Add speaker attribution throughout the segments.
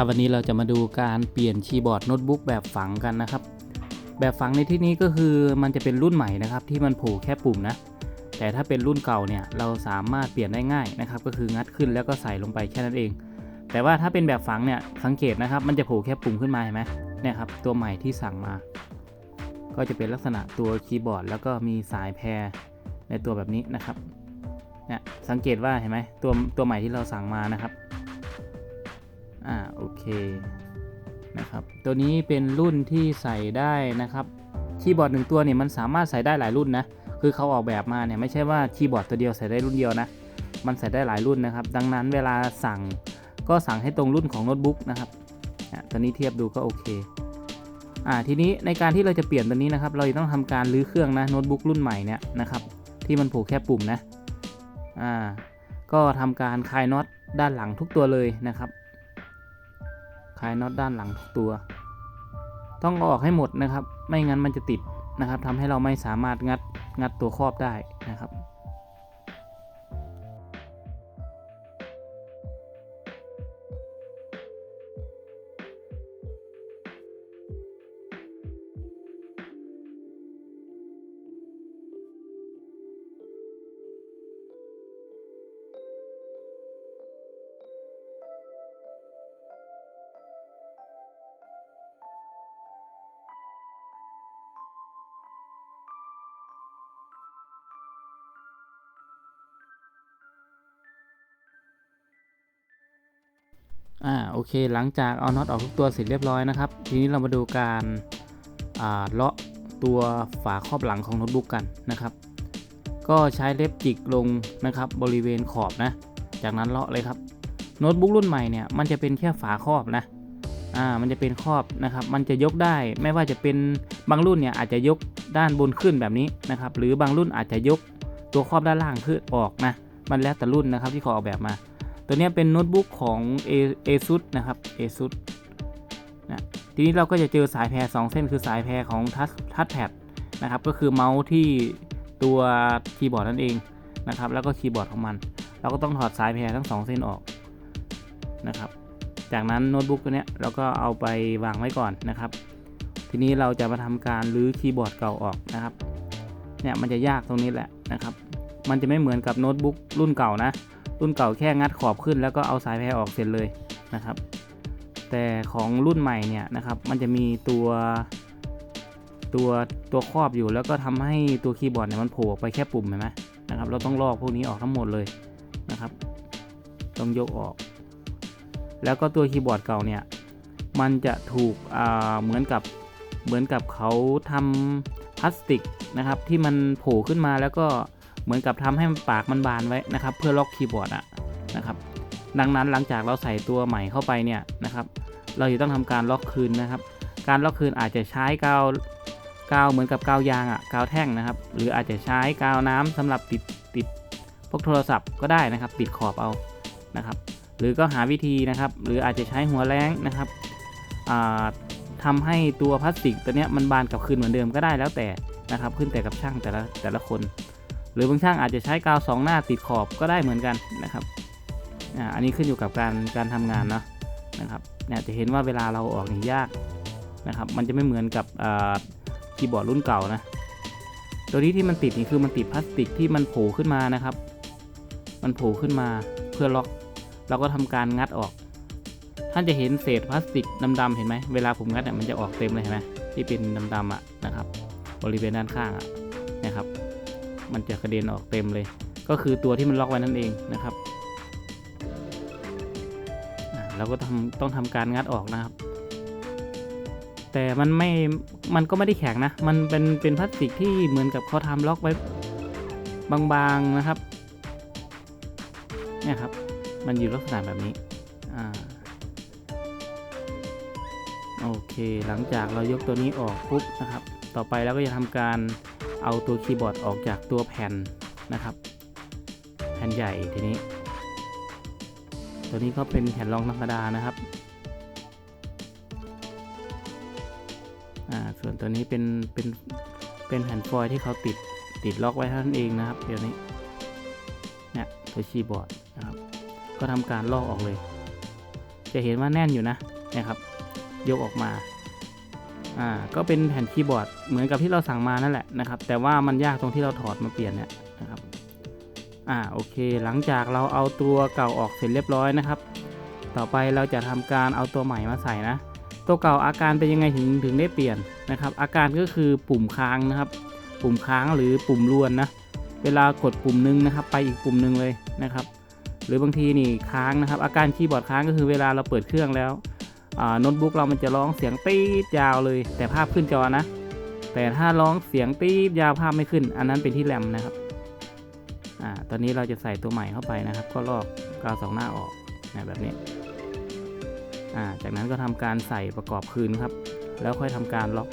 Speaker 1: ครับวันนี้เราจะมาดูการเปลี่ยนคีย์บอร์ดโน้ตบุ๊กแบบฝังกันนะครับ แบบฝังในที่นี้ก็คือมันจะเป็นรุ่นใหม่นะครับ ที่มันผูกแค่ปุ่มนะ แต่ถ้าเป็นรุ่นเก่าเนี่ยเราสามารถเปลี่ยนได้ง่ายนะครับ ก็คืองัดขึ้นแล้วก็ใส่ลงไปแค่นั้นเอง แต่ว่าถ้าเป็นแบบฝังเนี่ยสังเกตนะครับ มันจะผูกแค่ปุ่มขึ้นมาเห็นไหมเนี่ยครับตัวใหม่ที่สั่งมา ก็จะเป็นลักษณะตัวคีย์บอร์ด แล้วก็มีสายแพรในตัวแบบนี้นะครับเนี่ยสังเกตว่าเห็นไหมตัวตัวใหม่ที่เราสั่งมานะครับ อ่าโอเคนะครับตัวนี้เป็นรุ่นที่ใส่ได้นะครับคีย์บอร์ดหนึ่งตัวเนี่ยมันสามารถใส่ได้หลายรุ่นนะคือเขาออกแบบมาเนี่ยไม่ใช่ว่าคีย์บอร์ดตัวเดียวใส่ได้รุ่นเดียวนะมันใส่ได้หลายรุ่นนะครับ ดังนั้นเวลาสั่งก็สั่งให้ตรงรุ่นของโน้ตบุ๊กนะครับอะตัวนี้เทียบดูก็โอเคอ่าทีนี้ในการที่เราจะเปลี่ยนตัวนี้นะครับ เราจะต้องทำการรื้อเครื่องนะโน้ตบุ๊กรุ่นใหม่เนี่ยนะครับที่มันผูกแค่ปุ่มนะอ่าก็ทำการคลายน็อตด้านหลังทุกตัวเลยนะครับ คลายน็อตด้านหลังทุกตัว ต้องออกให้หมดนะครับ ไม่งั้นมันจะติดนะครับทำให้เราไม่สามารถงัดงัดตัวครอบได้นะครับ อ่าโอเคหลังจากเอาน็อตออกทุกตัวเสร็จเรียบร้อยนะครับ ทีนี้เรามาดูการอ่าเลาะตัวฝาครอบหลังของโน้ตบุ๊กกันนะครับ ก็ใช้เล็บจิกลงนะครับบริเวณขอบนะ จากนั้นเลาะเลยครับโน้ตบุ๊กรุ่นใหม่เนี่ยมันจะเป็นแค่ฝาครอบนะอ่ามันจะเป็นครอบนะครับ มันจะยกได้ไม่ว่าจะเป็นบางรุ่นเนี่ยอาจจะยกด้านบนขึ้นแบบนี้นะครับ หรือบางรุ่นอาจจะยกตัวครอบด้านล่างขึ้นออกนะมันแล้วแต่รุ่นนะครับที่เขาออกแบบมา ตัวนี้เป็นโน้ตบุ๊กของ ASUS นะครับ ASUS นะทีนี้เราก็จะเจอสายแพร2เส้นคือสายแพรของทัชทัชแพดนะครับก็คือเมาส์ที่ตัวคีย์บอร์ดนั่นเองนะครับแล้วก็คีย์บอร์ดของมัน เราก็ต้องถอดสายแพรทั้ง 2 เส้นออกนะครับจากนั้นโน้ตบุ๊กตัวนี้เราก็เอาไปวางไว้ก่อนนะครับ ทีนี้เราจะมาทำการรื้อคีย์บอร์ดเก่าออกนะครับเนี่ยมันจะยากตรงนี้แหละนะครับ มันจะไม่เหมือนกับโน้ตบุ๊กรุ่นเก่านะ รุ่นเก่าแค่งัดขอบขึ้น แล้วก็เอาสายแพรออกเสร็จเลยนะครับ แต่ของรุ่นใหม่เนี่ยนะครับ มันจะมีตัวตัวตัวครอบอยู่แล้วก็ทำให้ตัวคีย์บอร์ดเนี่ยมันโผล่ไปแค่ปุ่มเห็นไหมนะครับ เราต้องลอกพวกนี้ออกทั้งหมดเลยนะครับ ต้องยกออก แล้วก็ตัวคีย์บอร์ดเก่าเนี่ยมันจะถูกอ่าเหมือนกับเหมือนกับเขาทำพลาสติกนะครับ ที่มันโผล่ขึ้นมาแล้วก็ เหมือนกับทำให้ปากมันบานไว้นะครับ เพื่อล็อกคีย์บอร์ดอะนะครับ ดังนั้นหลังจากเราใส่ตัวใหม่เข้าไปเนี่ยนะครับ เราจะต้องทำการล็อกคืนนะครับ การล็อกคืนอาจจะใช้กาวกาวเหมือนกับกาวยางอะกาวแท่งนะครับ หรืออาจจะใช้กาวน้ำสำหรับติดติดพวกโทรศัพท์ก็ได้นะครับปิดขอบเอานะครับ หรือก็หาวิธีนะครับ หรืออาจจะใช้หัวแรงนะครับอ่าทำให้ตัวพลาสติกตัวเนี้ยมันบานกลับคืนเหมือนเดิมก็ได้แล้วแต่นะครับ ขึ้นแต่กับช่างแต่ละแต่ละคน รือบางช่างอาจจะใช้กาวสองหน้าติดขอบก็ได้เหมือนกันนะครับอ่าอันนี้ขึ้นอยู่กับการการทำงานเนาะนะครับเนี่ยจะเห็นว่าเวลาเราออกนี่ยากนะครับ มันจะไม่เหมือนกับคีย์บอร์ดรุ่นเก่านะตัวนี้ที่มันติดนี่คือมันติดพลาสติกที่มันโผล่ขึ้นมานะครับ มันโผล่ขึ้นมาเพื่อล็อก เราก็ทำการงัดออก ท่านจะเห็นเศษพลาสติกดำๆเห็นไหมเวลาผมงัดเนี่ยมันจะออกเต็มเลยเห็นไหมที่เป็นดำๆอะนะครับ บริเวณด้านข้างอะนะครับ มันจะกระเด็นออกเต็มเลย ก็คือตัวที่มันล็อกไว้นั่นเองนะครับเราก็ทำต้องทำการงัดออกนะครับ แต่มันไม่ มันก็ไม่ได้แข็งนะ มันเป็นเป็นพลาสติกที่เหมือนกับเขาทำล็อกไว้บางๆนะครับ เนี่ยครับ มันอยู่ลักษณะแบบนี้ อ่า โอเค หลังจากเรายกตัวนี้ออกปุ๊บนะครับ ต่อไปเราก็จะทำการ เอาตัวคีย์บอร์ดออกจากตัวแผ่นนะครับ แผ่นใหญ่ทีนี้ ตัวนี้ก็เป็นแผ่นรองธรรมดานะครับอ่าส่วนตัวนี้เป็นเป็นเป็นแผ่นฟอยล์ที่เขาติดติดล็อกไว้เท่านั้นเองนะครับ เดี๋ยวนี้เนี่ยตัวคีย์บอร์ดนะครับ ก็ทำการลอกออกเลย จะเห็นว่าแน่นอยู่นะนะครับ ยกออกมา อ่าก็เป็นแผ่นคีย์บอร์ดเหมือนกับที่เราสั่งมานั่นแหละนะครับ แต่ว่ามันยากตรงที่เราถอดมาเปลี่ยนเนี่ยนะครับอ่าโอเค หลังจากเราเอาตัวเก่าออกเสร็จเรียบร้อยนะครับ ต่อไปเราจะทำการเอาตัวใหม่มาใส่นะ ตัวเก่าอาการเป็นยังไงถึงถึงได้เปลี่ยนนะครับ อาการก็คือปุ่มค้างนะครับ ปุ่มค้างหรือปุ่มรวนนะเวลากดปุ่มหนึงนะครับ ไปอีกปุ่มหนึงเลยนะครับ หรือบางทีนี่ค้างนะครับ อาการคีย์บอร์ดค้างก็คือเวลาเราเปิดเครื่องแล้ว โน้ตบุ๊กเรามันจะร้องเสียงปี๊ดยาวเลย แต่ภาพขึ้นจอนะ แต่ถ้าร้องเสียงปี๊ดยาวภาพไม่ขึ้น อันนั้นเป็นที่แรมนะครับอ่าตอนนี้เราจะใส่ตัวใหม่เข้าไปนะครับ ก็ลอกกาวสองหน้าออกนะแบบนี้อ่าจากนั้นก็ทำการใส่ประกอบคืนครับ แล้วค่อยทำการล็อก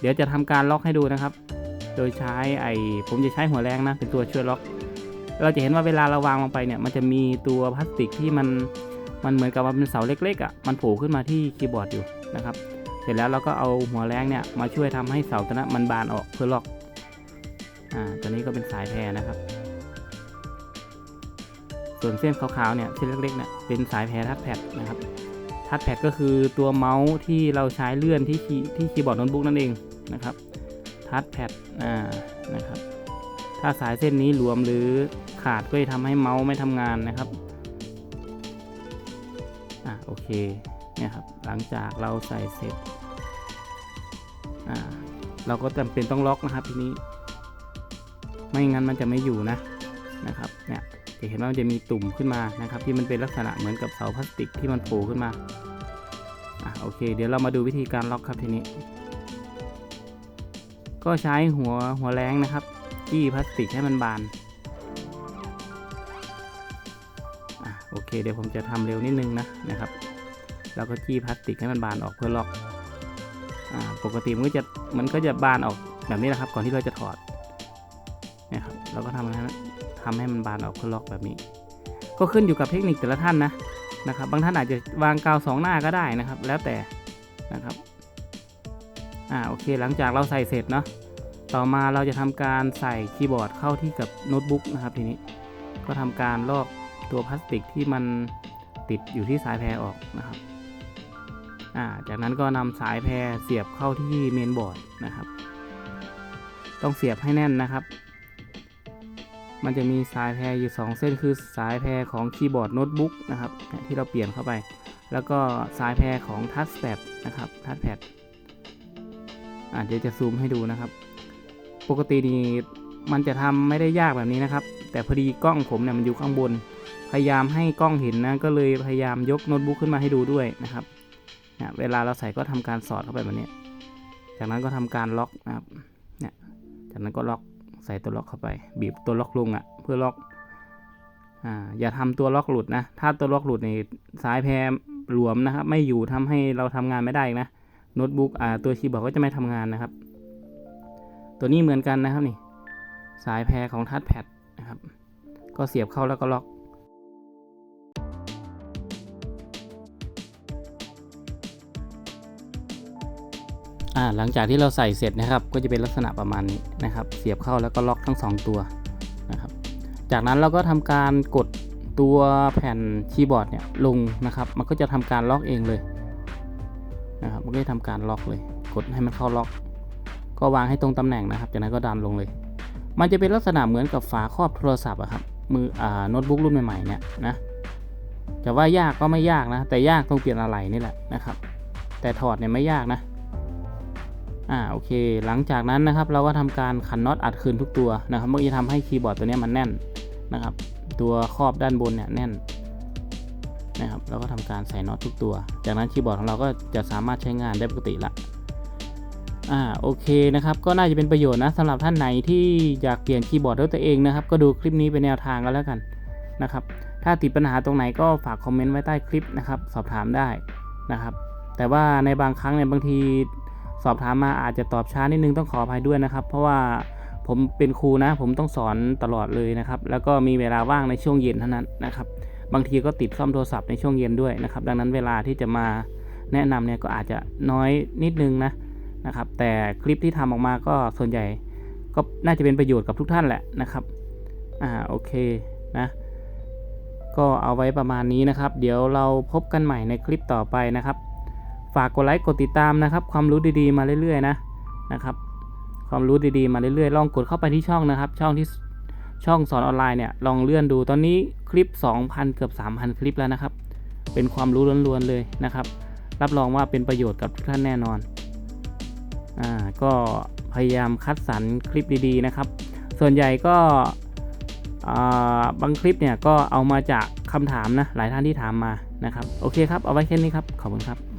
Speaker 1: เดี๋ยวจะทำการล็อกให้ดูนะครับ โดยใช้ไอผมจะใช้หัวแรงนะ เป็นตัวช่วยล็อก เราจะเห็นว่าเวลาเราวางลงไปเนี่ย มันจะมีตัวพลาสติกที่มัน มันเหมือนกับว่าเป็นเสาเล็กๆอะ่ะมันโผล่ขึ้นมาที่คีย์บอร์ดอยู่นะครับ เสร็จแล้วเราก็เอาหัวแรงเนี่ยมาช่วยทำให้เสาตัวนั้นมันบานออกเพื่อล็อกอ่าตัวนี้ก็เป็นสายแพรนะครับ ส่วนเส้นขาวๆเนี่ยเส้นเล็กๆเนี่ยเป็นสายแพรทัชแพดนะครับทัชแพดก็คือตัวเมาส์ที่เราใช้เลื่อนที่คีย์ที่คีย์บอร์ดโน้ตบุ๊กนั่นเองนะครับทัชแพดอ่านะครับถ้าสายเส้นนี้หลวมหรือขาดก็จะทำให้เมาส์ไม่ทำงานนะครับ เคเนี่ยครับหลังจากเราใส่เสร็จอ่าเราก็จำเป็นต้องล็อกนะครับทีนี้ ไม่งั้นมันจะไม่อยู่นะนะครับเนี่ยจะเห็นว่ามันจะมีตุ่มขึ้นมานะครับ ที่มันเป็นลักษณะเหมือนกับเสาพลาสติกที่มันโผล่ขึ้นมาอะโอเค เดี๋ยวเรามาดูวิธีการล็อกครับทีนี้ ก็ใช้หัวหัวแรงนะครับจี้พลาสติกให้มันบาน โอเคเดี๋ยวผมจะทำเร็วนิดนึงนะนะครับ แล้วก็จี้พลาสติกให้มันบานออกเพื่อล็อกอ่าปกติมันก็จะมันก็จะบานออกแบบนี้นะครับ ก่อนที่เราจะถอดนะครับเราก็ทำให้ทำให้มันบานออกเพื่อล็อกแบบนี้ ก็ขึ้นอยู่กับเทคนิคแต่ละท่านนะนะครับ บางท่านอาจจะวางกาวสองหน้าก็ได้นะครับ แล้วแต่นะครับอ่าโอเคหลังจากเราใส่เสร็จเนาะต่อมาเราจะทำการใส่คีย์บอร์ดเข้าที่กับโน้ตบุ๊กนะครับทีนี้ก็ทำการลอก ตัวพลาสติกที่มันติดอยู่ที่สายแพรออกนะครับาจากนั้นก็นำสายแพรเสียบเข้าที่เมนบอร์ดนะครับ ต้องเสียบให้แน่นนะครับ มันจะมีสายแพรอยู่ 2 เส้นคือสายแพรของคีย์บอร์ดโน้ตบุ๊กนะครับที่เราเปลี่ยนเข้าไป แล้วก็สายแพรของทัชแพดนะครับทัชแพดอาเดี๋ยวจะซูมให้ดูนะครับ ปกตินี่มันจะทำไม่ได้ยากแบบนี้นะครับ แต่พอดีกล้องผมเนี่ยมันอยู่ข้างบน พยายามให้กล้องเห็นนะ ก็เลยพยายามยกโน้ตบุ๊กขึ้นมาให้ดูด้วยนะครับเนี่ยเวลาเราใส่ก็ทำการสอดเข้าไปแบบนี้ จากนั้นก็ทำการล็อกนะครับเนี่ยจากนั้นก็ล็อกใส่ตัวล็อกเข้าไป บีบตัวล็อกลงอะ่ะเพื่อล็อกอ่าอย่าทำตัวล็อกหลุดนะ ถ้าตัวล็อกหลุดในสายแพรหลวมนะครับ ไม่อยู่ทำให้เราทำงานไม่ได้นะโน้ตบุ๊กอ่าตัวคีย์บอร์ดก็จะไม่ทำงานนะครับ ตัวนี้เหมือนกันนะครับนี่ สายแพรของทัชแพดนะครับ ก็เสียบเข้าแล้วก็ล็อก อ่าหลังจากที่เราใส่เสร็จนะครับ ก็จะเป็นลักษณะประมาณนี้นะครับ เสียบเข้าแล้วก็ล็อกทั้ง 2 ตัวนะครับ จากนั้นเราก็ทำการกดตัวแผ่นคีย์บอร์ดเนี่ยลงนะครับ มันก็จะทำการล็อกเองเลยนะครับ มันก็จะทำการล็อกเลย กดให้มันเข้าล็อก ก็วางให้ตรงตำแหน่งนะครับ จากนั้นก็ดันลงเลย มันจะเป็นลักษณะเหมือนกับฝาครอบโทรศัพท์อะครับ มืออ่าโน้ตบุ๊กรุ่นใหม่ๆเนี่ยนะจะว่ายากก็ไม่ยากนะ แต่ยากตรงเปลี่ยนอะไรนี่แหละนะครับ แต่ถอดเนี่ยไม่ยากนะ อ่าโอเค หลังจากนั้นนะครับเราก็ทำการขันน็อตอัดคืนทุกตัวนะครับมันจะทำให้คีย์บอร์ดตัวนี้มันแน่นนะครับ ตัวครอบด้านบนเนี่ยแน่นนะครับเราก็ทำการใส่น็อตทุกตัว จากนั้นคีย์บอร์ดของเราก็จะสามารถใช้งานได้ปกติละอ่าโอเคนะครับก็น่าจะเป็นประโยชน์นะสำหรับท่านไหนที่อยากเปลี่ยนคีย์บอร์ดด้วยตัวเองนะครับ ก็ดูคลิปนี้เป็นแนวทางก็แล้วกันนะครับ ถ้าติดปัญหาตรงไหนก็ฝากคอมเมนต์ไว้ใต้คลิปนะครับ สอบถามได้นะครับ แต่ว่าในบางครั้งเนี่ยบางที สอบถามมาอาจจะตอบช้านิดนึงต้องขออภัยด้วยนะครับ เพราะว่าผมเป็นครูนะ ผมต้องสอนตลอดเลยนะครับ แล้วก็มีเวลาว่างในช่วงเย็นเท่านั้นนะครับ บางทีก็ติดซ่อมโทรศัพท์ในช่วงเย็นด้วยนะครับ ดังนั้นเวลาที่จะมาแนะนำเนี่ยก็อาจจะน้อยนิดนึงนะนะครับ แต่คลิปที่ทำออกมาก็ส่วนใหญ่ก็น่าจะเป็นประโยชน์กับทุกท่านแหละนะครับอ่าโอเคนะก็เอาไว้ประมาณนี้นะครับ เดี๋ยวเราพบกันใหม่ในคลิปต่อไปนะครับ ฝากกดไลค์กดติดตามนะครับ ความรู้ดีๆมาเรื่อยๆนะนะครับ ความรู้ดีๆมาเรื่อยๆลองกดเข้าไปที่ช่องนะครับ ช่องที่ช่องสอนออนไลน์เนี่ยลองเลื่อนดูตอนนี้คลิป 2,000 เกือบ 3,000 คลิปแล้วนะครับ เป็นความรู้ล้วนๆเลยนะครับ รับรองว่าเป็นประโยชน์กับทุกท่านแน่นอนอ่าก็พยายามคัดสรรคลิปดีๆนะครับ ส่วนใหญ่ก็อ่าบางคลิปเนี่ยก็เอามาจากคำถามนะหลายท่านที่ถามมานะครับ โอเคครับ เอาไว้แค่นี้ครับ ขอบคุณครับ